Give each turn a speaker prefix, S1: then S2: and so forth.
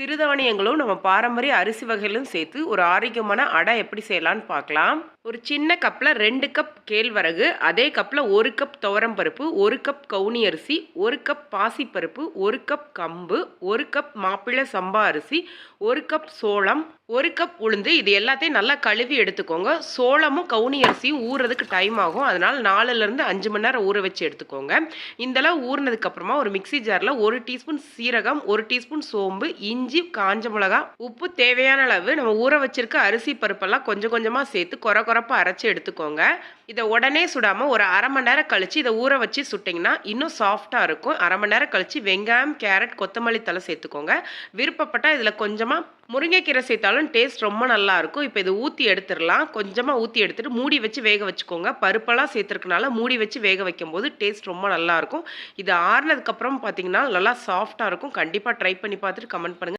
S1: சிறுதானியங்களும் நம்ம பாரம்பரிய அரிசி வகைகளும் சேர்த்து ஒரு ஆரோக்கியமான அடை எப்படி செய்யலான்னு பார்க்கலாம். ஒரு சின்ன கப்பில் ரெண்டு கப் கேழ்வரகு அதே கப்பில் ஒரு கப் துவரம் பருப்பு ஒரு கப் கவுனி அரிசி ஒரு கப் பாசிப்பருப்பு ஒரு கப் கம்பு ஒரு கப் மாப்பிள்ளை சம்பா அரிசி ஒரு கப் சோளம் ஒரு கப் உளுந்து. இது எல்லாத்தையும் நல்லா கழுவி எடுத்துக்கோங்க. சோளமும் கவுனி அரிசியும் ஊறுறதுக்கு டைம் ஆகும். அதனால் நாலுலேருந்து அஞ்சு மணி நேரம் ஊற வச்சு எடுத்துக்கோங்க. இந்தளவு ஊறினதுக்கப்புறமா ஒரு மிக்சி ஜாரில் ஒரு டீஸ்பூன் சீரகம் ஒரு டீஸ்பூன் சோம்பு இஞ்சி காஞ்ச மிளகா உப்பு தேவையான அளவு. நம்ம ஊற வச்சிருக்க அரிசி பருப்பெல்லாம் கொஞ்சம் கொஞ்சமாக சேர்த்து குறை குறைப்பாக அரைச்சி எடுத்துக்கோங்க. இதை உடனே சுடாமல் ஒரு அரை மணி நேரம் கழித்து இதை ஊற வச்சு சுட்டிங்கன்னா இன்னும் சாஃப்டாக இருக்கும். அரை மணி நேரம் கழித்து வெங்காயம் கேரட் கொத்தமல்லி தலை சேர்த்துக்கோங்க. விருப்பப்பட்டால் இதில் கொஞ்சமாக முருங்கைக்கீரை சேர்த்தாலும் டேஸ்ட் ரொம்ப நல்லாயிருக்கும் இப்போ இதை ஊற்றி எடுத்துடலாம். கொஞ்சமாக ஊற்றி எடுத்துட்டு மூடி வச்சு வேக வச்சுக்கோங்க. பருப்பெல்லாம் சேர்த்துருக்கனால மூடி வச்சு வேக வைக்கும்போது டேஸ்ட் ரொம்ப நல்லாயிருக்கும் இது ஆறுனதுக்கப்புறம் பார்த்தீங்கன்னா நல்லா சாஃப்டாக இருக்கும். கண்டிப்பாக ட்ரை பண்ணி பார்த்துட்டு கமெண்ட் பண்ணுங்கள்